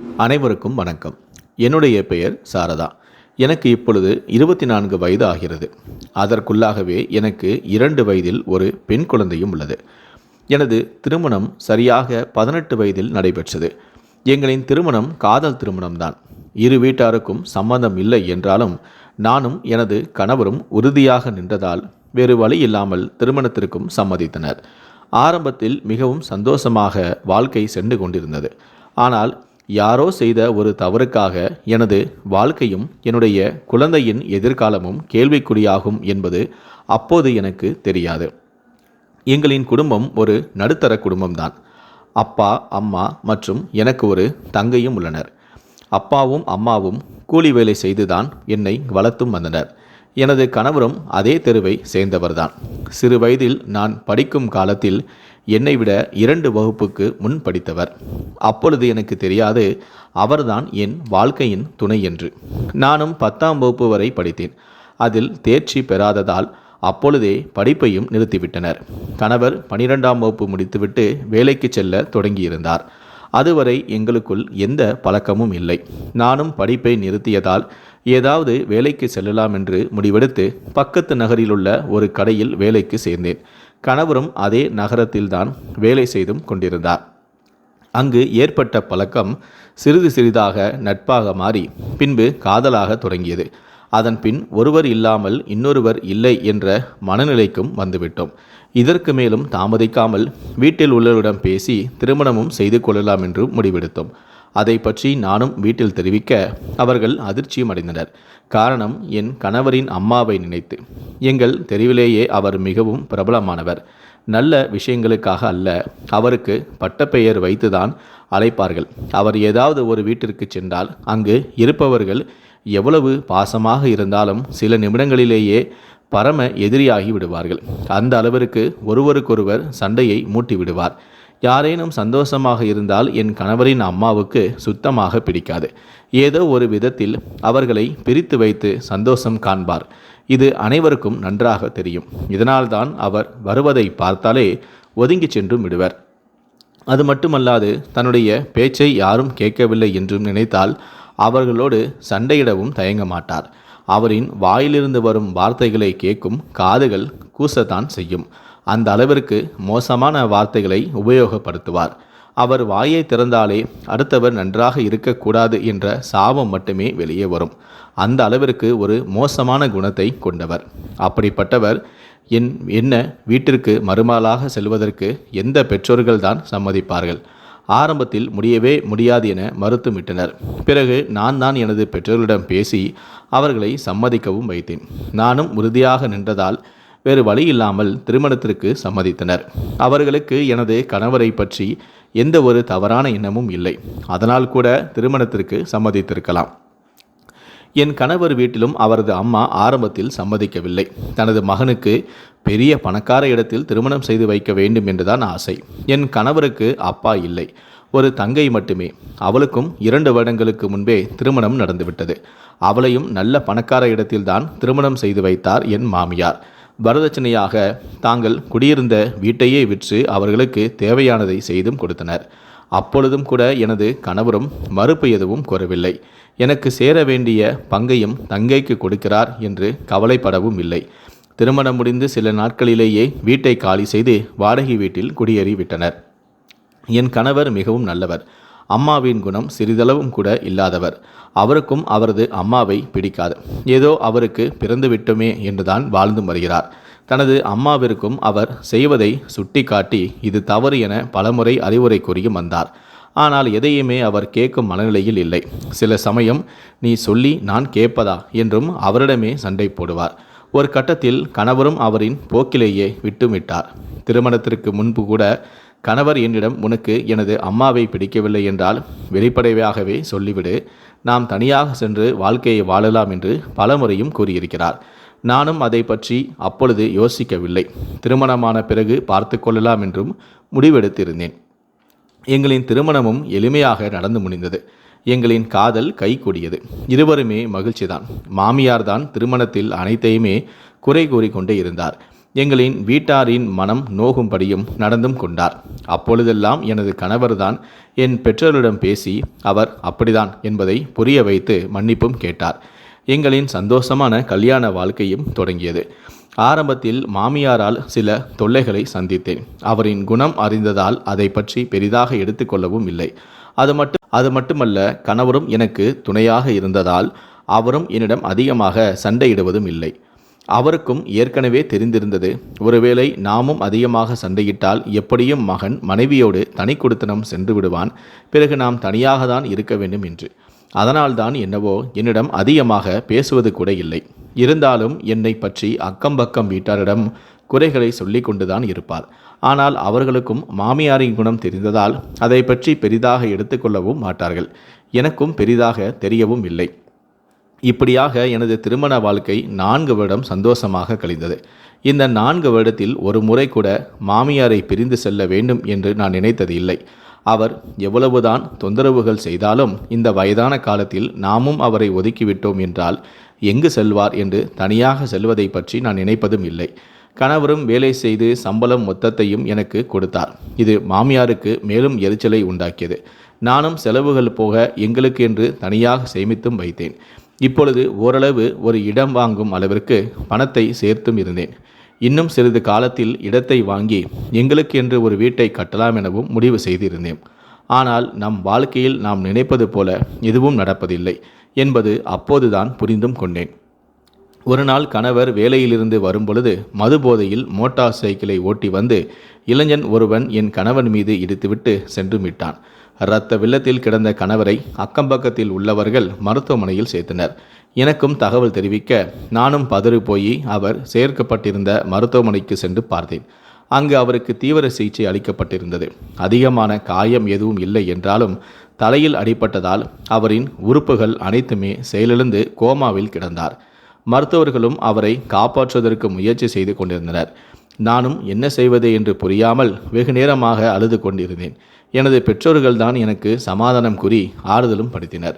அனைவருக்கும் வணக்கம். என்னுடைய பெயர் சாரதா. எனக்கு இப்பொழுது இருபத்தி நான்கு வயது ஆகிறது. அதற்குள்ளாகவே எனக்கு இரண்டு வயதில் ஒரு பெண் குழந்தையும் உள்ளது. எனது திருமணம் சரியாக பதினெட்டு வயதில் நடைபெற்றது. எங்களின் திருமணம் காதல் திருமணம்தான். இரு வீட்டாருக்கும் சம்மந்தம் இல்லை என்றாலும் நானும் எனது கணவரும் உறுதியாக நின்றதால் வேறு வழி இல்லாமல் திருமணத்திற்கும் சம்மதித்தனர். ஆரம்பத்தில் மிகவும் சந்தோஷமாக வாழ்க்கை சென்று கொண்டிருந்தது. ஆனால் யாரோ செய்த ஒரு தவறுக்காக எனது வாழ்க்கையும் என்னுடைய குழந்தையின் எதிர்காலமும் கேள்விக்குறியாகும் என்பது அப்போது எனக்கு தெரியாது. எங்களின் குடும்பம் ஒரு நடுத்தர குடும்பம்தான். அப்பா அம்மா மற்றும் எனக்கு ஒரு தங்கையும் உள்ளனர். அப்பாவும் அம்மாவும் கூலி வேலை செய்துதான் என்னை வளர்த்தும் வந்தனர். எனது கணவரும் அதே தெருவை சேர்ந்தவர்தான். சிறு வயதில் நான் படிக்கும் காலத்தில் என்னை விட இரண்டு வகுப்புக்கு முன் படித்தவர். அப்பொழுது எனக்கு தெரியாது அவர்தான் என் வாழ்க்கையின் துணை என்று. நானும் பத்தாம் வகுப்பு வரை படித்தேன். அதில் தேர்ச்சி பெறாததால் அப்பொழுதே படிப்பையும் நிறுத்திவிட்டனர். கணவர் பனிரெண்டாம் வகுப்பு முடித்துவிட்டு வேலைக்கு செல்ல தொடங்கியிருந்தார். அதுவரை எங்களுக்குள் எந்த பழக்கமும் இல்லை. நானும் படிப்பை நிறுத்தியதால் ஏதாவது வேலைக்கு செல்லலாம் என்று முடிவெடுத்து பக்கத்து நகரிலுள்ள ஒரு கடையில் வேலைக்கு சேர்ந்தேன். கணவரும் அதே நகரத்தில்தான் வேலை செய்தும் கொண்டிருந்தார். அங்கு ஏற்பட்ட பழக்கம் சிறிது சிறிதாக நட்பாக மாறி பின்பு காதலாக தொடங்கியது. அதன் பின் ஒருவர் இல்லாமல் இன்னொருவர் இல்லை என்ற மனநிலைக்கும் வந்துவிட்டோம். இதற்கு மேலும் தாமதிக்காமல் வீட்டில் உள்ளவரிடம் பேசி திருமணமும் செய்து கொள்ளலாம் என்று முடிவெடுத்தோம். அதை பற்றி நானும் வீட்டில் தெரிவிக்க அவர்கள் அதிர்ச்சியும் அடைந்தனர் காரணம் என் கணவரின் அம்மாவை நினைத்து. எங்கள் தெருவிலேயே அவர் மிகவும் பிரபலமானவர். நல்ல விஷயங்களுக்காக அல்ல அவருக்கு பட்டப்பெயர் வைத்துதான் அழைப்பார்கள். அவர் ஏதாவது ஒரு வீட்டிற்கு சென்றால் அங்கு இருப்பவர்கள் எவ்வளவு பாசமாக இருந்தாலும் சில நிமிடங்களிலேயே பரம எதிரியாகி விடுவார்கள். அந்த அளவிற்கு ஒருவருக்கொருவர் சண்டையை மூட்டி விடுவார் யாரேனும் சந்தோஷமாக இருந்தால் என் கணவரின் அம்மாவுக்கு சுத்தமாக பிடிக்காது. ஏதோ ஒரு விதத்தில் அவர்களை பிரித்து வைத்து சந்தோஷம் காண்பார். இது அனைவருக்கும் நன்றாக தெரியும். இதனால்தான் அவர் வருவதை பார்த்தாலே ஒதுங்கி சென்றும் விடுவர். அது மட்டுமல்லாது தன்னுடைய பேச்சை யாரும் கேட்கவில்லை என்றும் நினைத்தால் அவர்களோடு சண்டையிடவும் தயங்க மாட்டார். அவரின் வாயிலிருந்து வரும் வார்த்தைகளை கேட்கும் காதுகள் கூசத்தான் செய்யும். அந்த அளவிற்கு மோசமான வார்த்தைகளை உபயோகப்படுத்துவார். அவர் வாயை திறந்தாலே அடுத்தவர் நன்றாக இருக்கக்கூடாது என்ற சாபம் மட்டுமே வெளியே வரும். அந்த அளவிற்கு ஒரு மோசமான குணத்தை கொண்டவர். அப்படிப்பட்டவர் என் என்ன வீட்டிற்கு மறுமலாக செல்வதற்கு எந்த பெற்றோர்கள்தான் சம்மதிப்பார்கள்? ஆரம்பத்தில் முடியவே முடியாது என மறுத்துமிட்டனர் பிறகு நான் தான் எனது பெற்றோர்களிடம் பேசி அவர்களை சம்மதிக்கவும் வைத்தேன். நானும் உறுதியாக நின்றதால் வேறு வழி இல்லாமல் திருமணத்திற்கு சம்மதித்தனர். அவர்களுக்கு எனது கணவரை பற்றி எந்த ஒரு தவறான எண்ணமும் இல்லை. அதனால் கூட திருமணத்திற்கு சம்மதித்திருக்கலாம். என் கணவர் வீட்டிலும் அவரது அம்மா ஆரம்பத்தில் சம்மதிக்கவில்லை. தனது மகனுக்கு பெரிய பணக்கார இடத்தில் திருமணம் செய்து வைக்க வேண்டும் என்றுதான் ஆசை. என் கணவருக்கு அப்பா இல்லை. ஒரு தங்கை மட்டுமே. அவளுக்கும் இரண்டு வருடங்களுக்கு முன்பே திருமணம் நடந்துவிட்டது. அவளையும் நல்ல பணக்கார இடத்தில்தான் திருமணம் செய்து வைத்தார் என் மாமியார். வரதட்சணையாக தாங்கள் குடியிருந்த வீட்டையே விற்று அவர்களுக்கு தேவையானதை செய்தும் கொடுத்தனர். அப்பொழுதும் கூட எனது கணவரும் மறுப்பு எதுவும் கூறவில்லை. எனக்கு சேர வேண்டிய பங்கையும் தங்கைக்கு கொடுக்கிறார் என்று கவலைப்படவும் இல்லை. திருமணம் முடிந்து சில நாட்களிலேயே வீட்டை காலி செய்து வாடகை வீட்டில் குடியேறிவிட்டனர். என் கணவர் மிகவும் நல்லவர். அம்மாவின் குணம் சிறிதளவும் கூட இல்லாதவர். அவருக்கும் அவரது அம்மாவை பிடிக்காது. ஏதோ அவருக்கு பிறந்து விட்டோமே என்றுதான் வாழ்ந்து வருகிறார். தனது அம்மாவிற்கும் அவர் செய்வதை சுட்டிக்காட்டி இது தவறு என பலமுறை அறிவுரை கூறியும் வந்தார். ஆனால் எதையுமே அவர் கேட்கும் மனநிலையில் இல்லை. சில சமயம் நீ சொல்லி நான் கேட்பதா? என்றும் அவரிடமே சண்டை போடுவார். ஒரு கட்டத்தில் கணவரும் அவரின் போக்கிலேயே விட்டுவிட்டார். திருமணத்திற்கு முன்பு கூட கணவர் என்னிடம் உனக்கு எனது அம்மாவை பிடிக்கவில்லை என்றால் வெளிப்படையாகவே சொல்லிவிடு. நாம் தனியாக சென்று வாழ்க்கையை வாழலாம் என்று பலமுறையும் கூறியிருக்கிறார். நானும் அதை பற்றி அப்பொழுது யோசிக்கவில்லை. திருமணமான பிறகு பார்த்து கொள்ளலாம் என்றும் முடிவெடுத்திருந்தேன். எங்களின் திருமணமும் எளிமையாக நடந்து முடிந்தது. எங்களின் காதல் கைகூடியது. இருவருமே மகிழ்ச்சிதான். மாமியார் தான் திருமணத்தில் அனைத்தையுமே குறை கூறிக்கொண்டே இருந்தார். எங்களின் வீட்டாரின் மனம் நோகும்படியும் நடந்தும் கொண்டார். அப்பொழுதெல்லாம் எனது கணவர்தான் என் பெற்றோரிடம் பேசி அவர் அப்படிதான் என்பதை புரிய வைத்து மன்னிப்பும் கேட்டார். எங்களின் சந்தோஷமான கல்யாண வாழ்க்கையும் தொடங்கியது. ஆரம்பத்தில் மாமியாரால் சில தொல்லைகளை சந்தித்தேன். அவரின் குணம் அறிந்ததால் அதை பற்றி பெரிதாக எடுத்துக்கொள்ளவும் இல்லை. அது மட்டும் அது மட்டுமல்ல கணவரும் எனக்கு துணையாக இருந்ததால் அவரும் என்னிடம் அதிகமாக சண்டையிடுவதும் இல்லை. அவருக்கும் ஏற்கனவே தெரிந்திருந்தது ஒருவேளை நாமும் அதிகமாக சண்டையிட்டால் எப்படியும் மகன் மனைவியோடு தனி கொடுத்தனம் சென்று விடுவான் பிறகு நாம் தனியாக தான் இருக்க வேண்டும் என்று. அதனால்தான் என்னவோ என்னிடம் அதிகமாக பேசுவது கூட இல்லை. இருந்தாலும் என்னை பற்றி அக்கம்பக்கம் வீட்டாரிடம் குறைகளை சொல்லி கொண்டுதான் இருப்பார் ஆனால் அவர்களுக்கும் மாமியாரின் குணம் தெரிந்ததால் அதை பற்றி பெரிதாக எடுத்துக்கொள்ளவும் மாட்டார்கள். எனக்கும் பெரிதாக தெரியவும் இல்லை. இப்படியாக எனது திருமண வாழ்க்கை நான்கு வருடம் சந்தோஷமாக கழிந்தது. இந்த நான்கு வருடத்தில் ஒரு முறை கூட மாமியாரை பிரிந்து செல்ல வேண்டும் என்று நான் நினைத்தது இல்லை. அவர் எவ்வளவுதான் தொந்தரவுகள் செய்தாலும் இந்த வயதான காலத்தில் நாமும் அவரை ஒதுக்கிவிட்டோம் என்றால் எங்கு செல்வார் என்று தனியாக செல்வதை பற்றி நான் நினைப்பதும் இல்லை. கணவரும் வேலை செய்து சம்பளம் மொத்தத்தையும் எனக்கு கொடுத்தார். இது மாமியாருக்கு மேலும் எரிச்சலை உண்டாக்கியது. நானும் செலவுகள் போக எங்களுக்கு என்று தனியாக சேமித்தும் வைத்தேன். இப்பொழுது ஓரளவு ஒரு இடம் வாங்கும் அளவிற்கு பணத்தை சேர்த்தும் இருந்தேன். இன்னும் சிறிது காலத்தில் இடத்தை வாங்கி எங்களுக்கு என்று ஒரு வீட்டை கட்டலாம் எனவும் முடிவு செய்திருந்தேன். ஆனால் நம் வாழ்க்கையில் நாம் நினைப்பது போல எதுவும் நடப்பதில்லை என்பது அப்போதுதான் புரிந்தும் கொண்டேன். ஒரு நாள் கணவர் வேலையிலிருந்து வரும்பொழுது மது போதையில் மோட்டார் சைக்கிளை ஓட்டி வந்து இளைஞன் ஒருவன் என் கணவன் மீது இடித்துவிட்டு சென்று விட்டான். இரத்த வெள்ளத்தில் கிடந்த கணவரை அக்கம்பக்கத்தில் உள்ளவர்கள் மருத்துவமனையில் சேர்த்தனர். எனக்கும் தகவல் தெரிவிக்க நானும் பதறி போய் அவர் சேர்க்கப்பட்டிருந்த மருத்துவமனைக்கு சென்று பார்த்தேன். அங்கு அவருக்கு தீவிர சிகிச்சை அளிக்கப்பட்டிருந்தது. அதிகமான காயம் எதுவும் இல்லை என்றாலும் தலையில் அடிபட்டதால் அவரின் உறுப்புகள் அனைத்துமே செயலிழந்து கோமாவில் கிடந்தார். மருத்துவர்களும் அவரை காப்பாற்றுவதற்கு முயற்சி செய்து கொண்டிருந்தனர். நானும் என்ன செய்வது என்று புரியாமல் வெகு நேரமாக அழுது கொண்டிருந்தேன். எனது பெற்றோர்கள் தான் எனக்கு சமாதானம் கூறி ஆறுதலும் படுத்தினர்.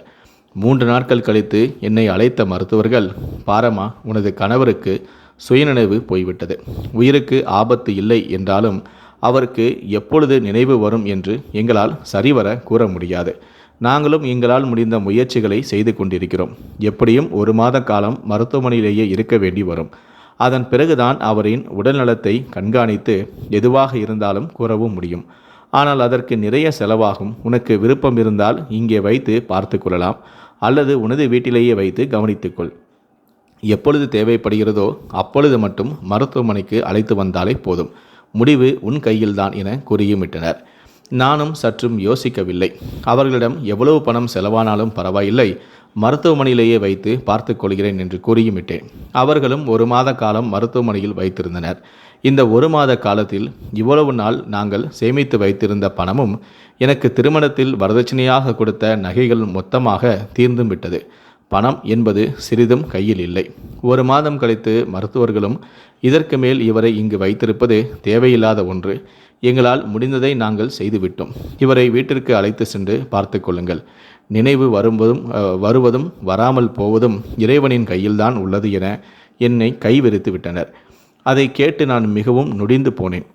மூன்று நாட்கள் கழித்து என்னை அழைத்த மருத்துவர்கள் பாரமா உனது கணவருக்கு சுயநினைவு போய்விட்டது. உயிருக்கு ஆபத்து இல்லை என்றாலும் அவருக்கு எப்பொழுது நினைவு வரும் என்று எங்களால் சரிவர கூற முடியாது. நாங்களும் எங்களால் முடிந்த முயற்சிகளை செய்து கொண்டிருக்கிறோம். எப்படியும் ஒரு மாத காலம் மருத்துவமனையிலேயே இருக்க வேண்டி வரும். அதன் பிறகுதான் அவரின் உடல்நலத்தை கண்காணித்து எதுவாக இருந்தாலும் கூறவும் முடியும். ஆனால் அதற்கு நிறைய செலவாகும். உனக்கு விருப்பம் இருந்தால் இங்கே வைத்து பார்த்து கொள்ளலாம். அல்லது உனது வீட்டிலேயே வைத்து கவனித்துக்கொள் எப்பொழுது தேவைப்படுகிறதோ அப்பொழுது மட்டும் மருத்துவமனைக்கு அழைத்து வந்தாலே போதும். முடிவு உன் கையில்தான் என கூறியுமிட்டனர். நானும் சற்றும் யோசிக்கவில்லை. அவர்களிடம் எவ்வளவு பணம் செலவானாலும் பரவாயில்லை. மருத்துவமனையிலேயே வைத்து பார்த்து கொள்கிறேன் என்று கூறியுமிட்டேன். அவர்களும் ஒரு மாத காலம் மருத்துவமனையில் வைத்திருந்தனர். இந்த ஒரு மாத காலத்தில் இவ்வளவு நாள் நாங்கள் சேமித்து வைத்திருந்த பணமும் எனக்கு திருமணத்தில் வரதட்சணையாக கொடுத்த நகைகள் மொத்தமாக தீர்ந்தும் விட்டது. பணம் என்பது சிறிதும் கையில் இல்லை. ஒரு மாதம் கழித்து மருத்துவர்களும் இதற்கு மேல் இவரை இங்கு வைத்திருப்பது தேவையில்லாத ஒன்று. எங்களால் முடிந்ததை நாங்கள் செய்துவிட்டோம். இவரை வீட்டிற்கு அழைத்து சென்று பார்த்து கொள்ளுங்கள். நினைவு வருவதும் வருவதும் வராமல் போவதும் இறைவனின் கையில்தான் உள்ளது என என்னை கைவிரித்து விட்டனர். அதை கேட்டு நான் மிகவும் நொடிந்து போனேன்.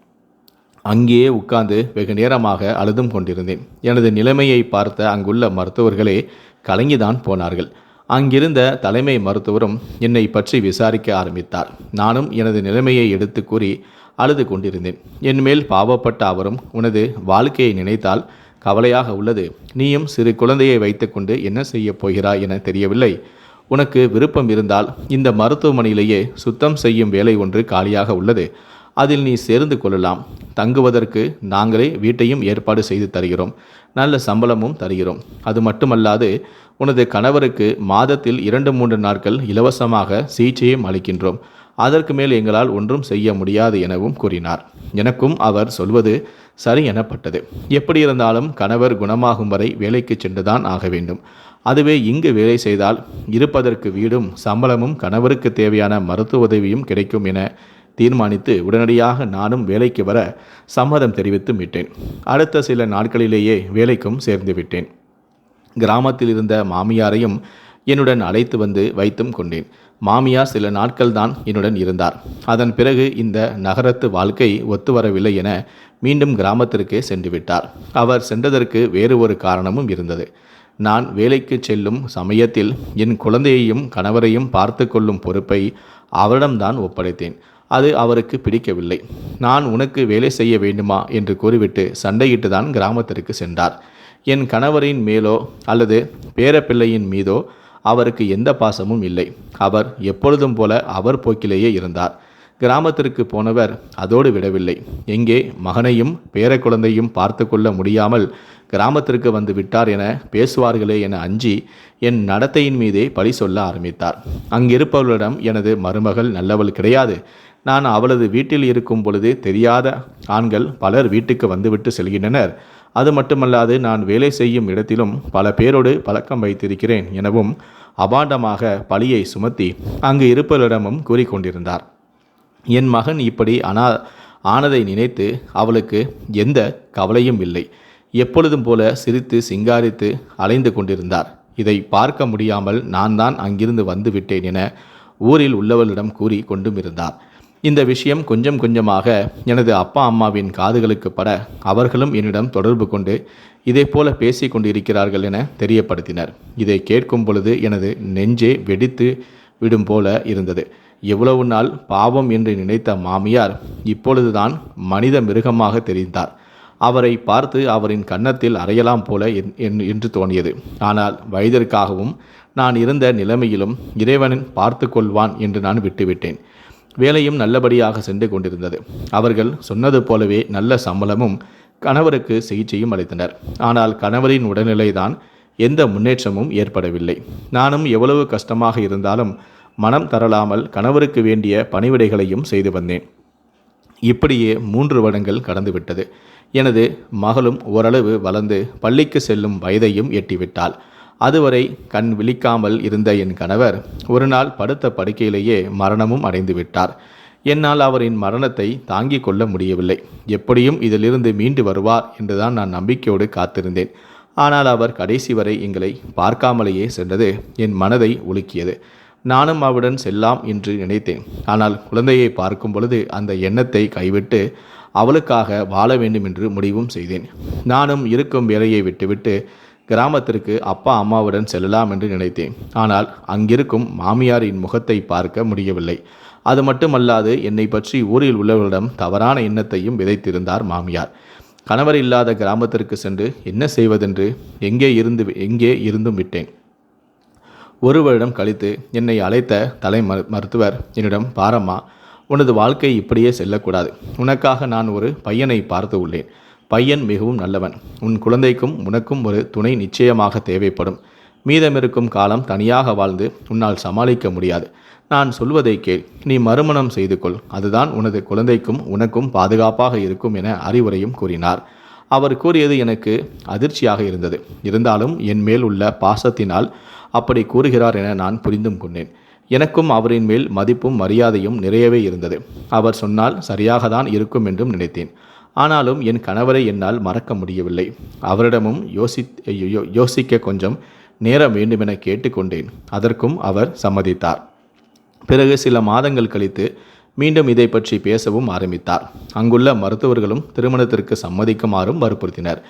அங்கேயே உட்கார்ந்து வெகு நேரமாக அழுதும் கொண்டிருந்தேன். எனது நிலைமையை பார்த்த அங்குள்ள மருத்துவர்களே கலங்கிதான் போனார்கள். அங்கிருந்த தலைமை மருத்துவரும் என்னை பற்றி விசாரிக்க ஆரம்பித்தார். நானும் எனது நிலைமையை எடுத்து கூறி அழுது கொண்டிருந்தேன். என்மேல் பாவப்பட்ட அவரும் உனது வாழ்க்கையை நினைத்தால் கவலையாக உள்ளது. நீயும் சிறு குழந்தையை வைத்துக்கொண்டு என்ன செய்யப் போகிறாய் என தெரியவில்லை. உனக்கு விருப்பம் இருந்தால் இந்த மருத்துவமனையிலேயே சுத்தம் செய்யும் வேலை ஒன்று காலியாக உள்ளது. அதில் நீ சேர்ந்து கொள்ளலாம். தங்குவதற்கு நாங்களே வீட்டையும் ஏற்பாடு செய்து தருகிறோம். நல்ல சம்பளமும் தருகிறோம். அது மட்டுமல்லாது உனது கணவருக்கு மாதத்தில் இரண்டு மூன்று நாட்கள் இலவசமாக சிகிச்சையும் அளிக்கின்றோம். அதற்கு மேல் எங்களால் ஒன்றும் செய்ய முடியாது எனவும் கூறினார். எனக்கும் அவர் சொல்வது சரி எனப்பட்டது. எப்படி இருந்தாலும் கணவர் குணமாகும் வரை வேலைக்கு சென்றுதான் ஆக வேண்டும். அதுவே இங்கு வேலை செய்தால் இருப்பதற்கு வீடும் சம்பளமும் கணவருக்கு தேவையான மருத்துவ உதவியும் கிடைக்கும் என தீர்மானித்து உடனடியாக நானும் வேலைக்கு வர சம்மதம் தெரிவித்து விட்டேன். அடுத்த சில நாட்களிலேயே வேலைக்கும் சேர்ந்து விட்டேன். கிராமத்தில் இருந்த மாமியாரையும் என்னுடன் அழைத்து வந்து வைத்தும் கொண்டேன். மாமியார் சில நாட்கள் தான் என்னுடன் இருந்தார். அதன் பிறகு இந்த நகரத்து வாழ்க்கை ஒத்து வரவில்லை என மீண்டும் கிராமத்திற்கே சென்று விட்டார். அவர் சென்றதற்கு வேறு ஒரு காரணமும் இருந்தது. நான் வேலைக்கு செல்லும் சமயத்தில் என் குழந்தையையும் கணவரையும் பார்த்து கொள்ளும் பொறுப்பை அவரிடம்தான் ஒப்படைத்தேன். அது அவருக்கு பிடிக்கவில்லை. நான் உனக்கு வேலை செய்ய வேண்டுமா? என்று கூறிவிட்டு சண்டையிட்டு தான் கிராமத்திற்கு சென்றார். என் கணவரின் மேலோ அல்லது பேரப்பிள்ளையின் மீதோ அவருக்கு எந்த பாசமும் இல்லை. அவர் எப்பொழுதும் போல அவர் போக்கிலேயே இருந்தார். கிராமத்திற்கு போனவர் அதோடு விடவில்லை. எங்கே? மகனையும் பேரக்குழந்தையும் பார்த்து கொள்ள முடியாமல் கிராமத்திற்கு வந்து விட்டார் என பேசுவார்களே என அஞ்சி என் நடத்தையின் மீதே பழி சொல்ல ஆரம்பித்தார். அங்கிருப்பவர்களிடம் எனது மருமகள் நல்லவள் கிடையாது. நான் அவளது வீட்டில் இருக்கும் பொழுது தெரியாத ஆண்கள் பலர் வீட்டுக்கு வந்துவிட்டு செல்கின்றனர். அது மட்டுமல்லாது நான் வேலை செய்யும் இடத்திலும் பல பேரோடு பழக்கம் வைத்திருக்கிறேன் எனவும் அபாண்டமாக பழியை சுமத்தி அங்கு இருப்பவரிடமும் கூறிக்கொண்டிருந்தார். என் மகன் இப்படி அனா ஆனதை நினைத்து அவளுக்கு எந்த கவலையும் இல்லை. எப்பொழுதும் போல சிரித்து சிங்காரித்து அலைந்து கொண்டிருந்தார். இதை பார்க்க முடியாமல் நான் தான் அங்கிருந்து வந்து விட்டேன் என ஊரில் உள்ளவர்களிடம் கூறி கொண்டும் இருந்தார். இந்த விஷயம் கொஞ்சம் கொஞ்சமாக எனது அப்பா அம்மாவின் காதுகளுக்கு பட அவர்களும் என்னிடம் தொடர்பு கொண்டு இதே போல பேசி கொண்டிருக்கிறார்கள் என தெரியப்படுத்தினர். இதை கேட்கும் பொழுது எனது நெஞ்சே வெடித்து விடும் போல இருந்தது. எவ்வளவு நாள் பாவம் என்று நினைத்த மாமியார் இப்பொழுதுதான் மனித மிருகமாக தெரிந்தார். அவரை பார்த்து அவரின் கன்னத்தில் அறையலாம் போல என்- என்- என்று தோணியது ஆனால் வயதிற்காகவும் நான் இருந்த நிலைமையிலும் இறைவனன் பார்த்து கொள்வான் என்று நான் விட்டுவிட்டேன். வேலையும் நல்லபடியாக சென்று கொண்டிருந்தது. அவர்கள் சொன்னது போலவே நல்ல சம்பளமும் கணவருக்கு சிகிச்சையும் அளித்தனர். ஆனால் கணவரின் உடல்நிலைதான் எந்த முன்னேற்றமும் ஏற்படவில்லை. நானும் எவ்வளவு கஷ்டமாக இருந்தாலும் மனம் தரலாமல் கணவருக்கு வேண்டிய பணிவிடைகளையும் செய்து வந்தேன். இப்படியே மூன்று வருடங்கள் கடந்துவிட்டது. எனது மகளும் ஓரளவு வளர்ந்து பள்ளிக்கு செல்லும் வயதையும் எட்டிவிட்டாள். அதுவரை கண் விழிக்காமல் இருந்த என் கணவர் ஒரு நாள் படுத்த படுக்கையிலேயே மரணமும் அடைந்து விட்டார் என்னால் அவரின் மரணத்தை தாங்கிக் கொள்ள முடியவில்லை. எப்படியும் இதிலிருந்து மீண்டு வருவார் என்றுதான் நான் நம்பிக்கையோடு காத்திருந்தேன். ஆனால் அவர் கடைசி வரை எங்களை பார்க்காமலேயே சென்றது என் மனதை உலுக்கியது. நானும் அவளுடன் செல்லாம் என்று நினைத்தேன். ஆனால் குழந்தையை பார்க்கும் பொழுது அந்த எண்ணத்தை கைவிட்டு அவளுக்காக வாழ வேண்டும் என்று முடிவும் செய்தேன். நானும் இருக்கும் வேலையை விட்டுவிட்டு கிராமத்திற்கு அப்பா அம்மாவுடன் செல்லலாம் என்று நினைத்தேன். ஆனால் அங்கிருக்கும் மாமியாரின் முகத்தை பார்க்க முடியவில்லை. அது மட்டுமல்லாது என்னை பற்றி ஊரில் உள்ளவர்களிடம் தவறான எண்ணத்தையும் விதைத்திருந்தார் மாமியார். கணவர் இல்லாத கிராமத்திற்கு சென்று என்ன செய்வதென்று எங்கே இருந்து எங்கே இருந்தும் விட்டேன். ஒரு வருடம் கழித்து என்னை அழைத்த தலை மருத்துவர் என்னிடம் பாரம்மா உனது வாழ்க்கை இப்படியே செல்லக்கூடாது. உனக்காக நான் ஒரு பையனை பார்த்து உள்ளேன். பையன் மிகவும் நல்லவன். உன் குழந்தைக்கும் உனக்கும் ஒரு துணை நிச்சயமாக தேவைப்படும். மீதமிருக்கும் காலம் தனியாக வாழ்ந்து உன்னால் சமாளிக்க முடியாது. நான் சொல்வதை கேள். நீ மறுமணம் செய்து கொள். அதுதான் உனது குழந்தைக்கும் உனக்கும் பாதுகாப்பாக இருக்கும் என அறிவுரையும் கூறினார். அவர் கூறியது எனக்கு அதிர்ச்சியாக இருந்தது. இருந்தாலும் என் மேல் உள்ள பாசத்தினால் அப்படி கூறுகிறார் என நான் புரிந்தும் கொண்டேன். எனக்கும் அவரின் மேல் மதிப்பும் மரியாதையும் நிறையவே இருந்தது. அவர் சொன்னால் சரியாக தான் இருக்கும் என்றும் நினைத்தேன். ஆனாலும் என் கணவரை என்னால் மறக்க முடியவில்லை. அவரிடமும் யோசி யோசிக்க கொஞ்சம் நேரம் வேண்டுமென கேட்டுக்கொண்டேன். அதற்கும் அவர் சம்மதித்தார். பிறகு சில மாதங்கள் கழித்து மீண்டும் இதை பற்றி பேசவும் ஆரம்பித்தார். அங்குள்ள மருத்துவர்களும் திருமணத்திற்கு சம்மதிக்குமாறும் வற்புறுத்தினர்.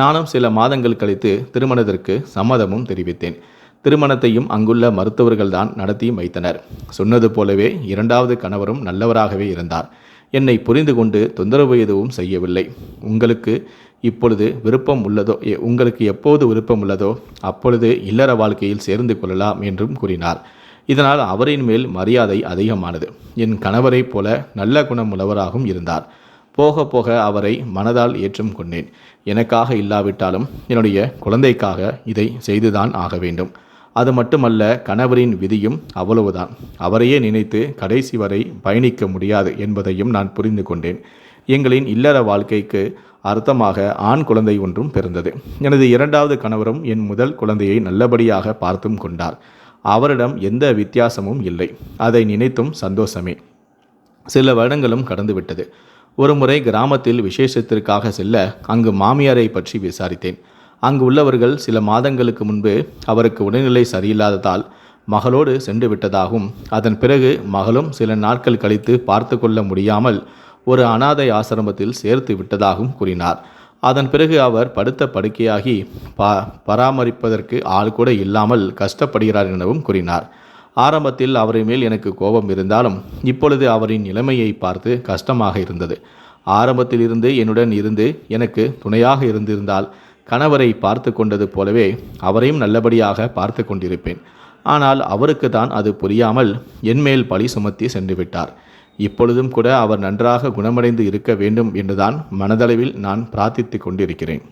நானும் சில மாதங்கள் கழித்து திருமணத்திற்கு சம்மதமும் தெரிவித்தேன். திருமணத்தையும் அங்குள்ள மருத்துவர்கள்தான் நடத்தியும் வைத்தனர். சொன்னது போலவே இரண்டாவது கணவரும் நல்லவராகவே இருந்தார். என்னை புரிந்து கொண்டு தொந்தரவு எதுவும் செய்யவில்லை. உங்களுக்கு இப்பொழுது விருப்பம் உள்ளதோ எ- உங்களுக்கு எப்போது விருப்பம் உள்ளதோ அப்பொழுது இல்லற வாழ்க்கையில் சேர்ந்து கொள்ளலாம் என்றும் கூறினார். இதனால் அவரின் மேல் மரியாதை அதிகமானது. என் கணவரைப் போல நல்ல குணம் உள்ளவராகவும் இருந்தார். போக போக அவரை மனதால் ஏற்றும் கொண்டேன். எனக்காக இல்லாவிட்டாலும் என்னுடைய குழந்தைக்காக இதை செய்துதான் ஆக வேண்டும். அது மட்டுமல்ல கணவரின் விதியும் அவ்வளவுதான். அவரையே நினைத்து கடைசி வரை பயணிக்க முடியாது என்பதையும் நான் புரிந்து கொண்டேன். எங்களின் இல்லற வாழ்க்கைக்கு அர்த்தமாக ஆண் குழந்தை ஒன்றும் பிறந்தது. எனது இரண்டாவது கணவரும் என் முதல் குழந்தையை நல்லபடியாக பார்த்தும் கொண்டார். அவரிடம் எந்த வித்தியாசமும் இல்லை. அதை நினைத்தும் சந்தோஷமே. சில வருடங்களும் கடந்துவிட்டது. ஒருமுறை கிராமத்தில் விசேஷத்திற்காக செல்ல அங்கு மாமியாரை பற்றி விசாரித்தேன். அங்கு உள்ளவர்கள் சில மாதங்களுக்கு முன்பு அவருக்கு உடல்நிலை சரியில்லாததால் மகளோடு சென்று விட்டதாகவும் அதன் பிறகு மகளும் சில நாட்கள் கழித்து பார்த்து கொள்ள முடியாமல் ஒரு அனாதை ஆசிரமத்தில் சேர்த்து விட்டதாகவும் கூறினார். அதன் பிறகு அவர் படுத்த படுக்கையாகி பா பராமரிப்பதற்கு ஆள் கூட இல்லாமல் கஷ்டப்படுகிறார் எனவும் கூறினார். ஆரம்பத்தில் அவரை மேல் எனக்கு கோபம் இருந்தாலும் இப்பொழுது அவரின் நிலைமையை பார்த்து கஷ்டமாக இருந்தது. ஆரம்பத்திலிருந்து என்னுடன் இருந்து எனக்கு துணையாக இருந்திருந்தால் கணவரை பார்த்து கொண்டது போலவே அவரையும் நல்லபடியாக பார்த்து கொண்டிருப்பேன். ஆனால் அவருக்கு தான் அது புரியாமல் என்மேல் பழி சுமத்தி சென்று விட்டார். இப்பொழுதும் கூட அவர் நன்றாக குணமடைந்து இருக்க வேண்டும் என்றுதான் மனதளவில் நான் பிரார்த்தித்து கொண்டிருக்கிறேன்.